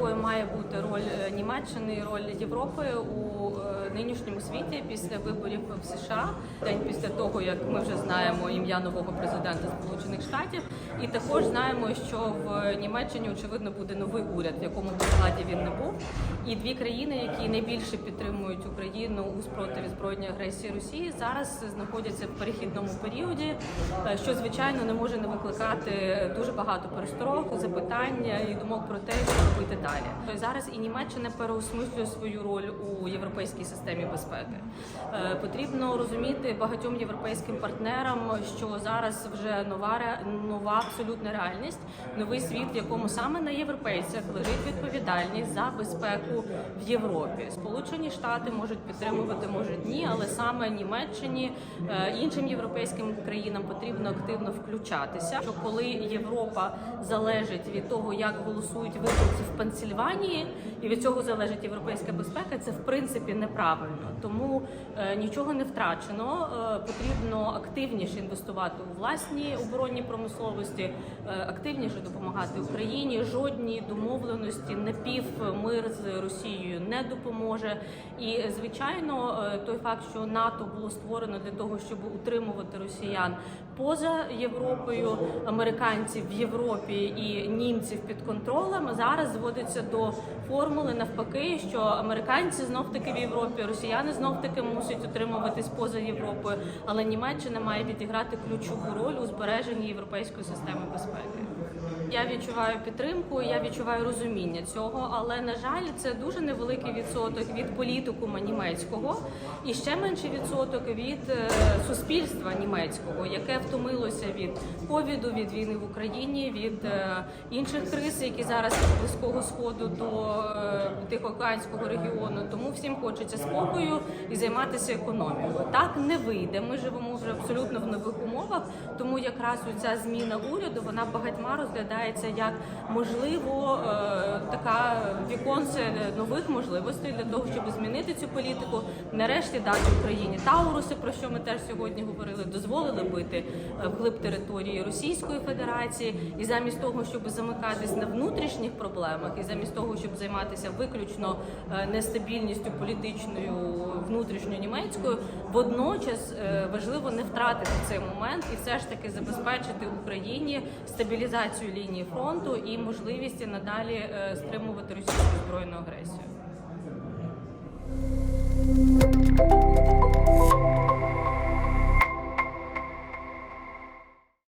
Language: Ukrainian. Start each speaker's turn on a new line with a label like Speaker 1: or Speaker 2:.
Speaker 1: якою має бути роль е, Німеччини роль Європи у е, нинішньому світі після виборів в США, день після того як ми вже знаємо ім'я нового президента Сполучених Штатів, і також знаємо, що в Німеччині очевидно буде новий уряд, в якому складі він не був. І дві країни, які найбільше підтримують Україну у спротиві збройної агресії Росії, зараз знаходяться в перехідному періоді, е, що звичайно не може не викликати дуже багато пересторог, запитань і думок про те, що робити далі. То зараз і Німеччина переосмислює свою роль у європейській системі безпеки. Е, Потрібно розуміти багатьом європейським партнерам, що зараз вже нова нова абсолютна реальність, новий світ, в якому саме на європейцях лежить відповідальність за безпеку в Європі. Сполучені Штати можуть підтримувати, можуть ні, але саме Німеччині е, іншим європейським країнам потрібно активно включатися. Що коли Європа залежить від того, як голосують виборці в Пенсільванії, і від цього залежить європейська безпека, це в принципі неправильно. Тому е, нічого не втрачено. Е, потрібно активніше інвестувати у власні оборонні промисловості, е, активніше допомагати Україні. Жодні домовленості напівмир з Росією не допоможе. І звичайно, той факт, що НАТО було створено для того, щоб утримувати росіян поза Європою, американців в Європі і німців під контролем, зараз зводиться до формули навпаки, що американці знов таки в Європі, росіяни знов таки мусять утримуватись поза Європою, але Німеччина має відіграти ключову роль у збереженні європейської системи безпеки. Я відчуваю підтримку, я відчуваю розуміння цього, але на жаль, це дуже невеликий відсоток від політикума німецького і ще менший відсоток від е, суспільства німецького, яке втомилося від ковіду, від війни в Україні, від е, інших криз, які зараз близького сходу до е, Тихоокеанського регіону. Тому всім хочеться спокою і займатися економією. Так не вийде. Ми живемо вже абсолютно в нових умовах, тому якраз ця зміна уряду вона багатьма розглядається як можливо е, така віконце нових можливостей для того, щоб змінити цю політику. Нарешті дати Україні Тауруси, про що ми теж сьогодні говорили, дозволили бити е, вглиб території Російської Федерації, і замість того, щоб замикатись на внутрішніх проблемах, і замість того, щоб займатися виключно е, нестабільністю політичною внутрішньою німецькою, водночас е, важливо не втратити цей момент і все ж таки забезпечити Україні стабілізацію лінії фронту і можливість надалі е, стримувати російську збройну агресію.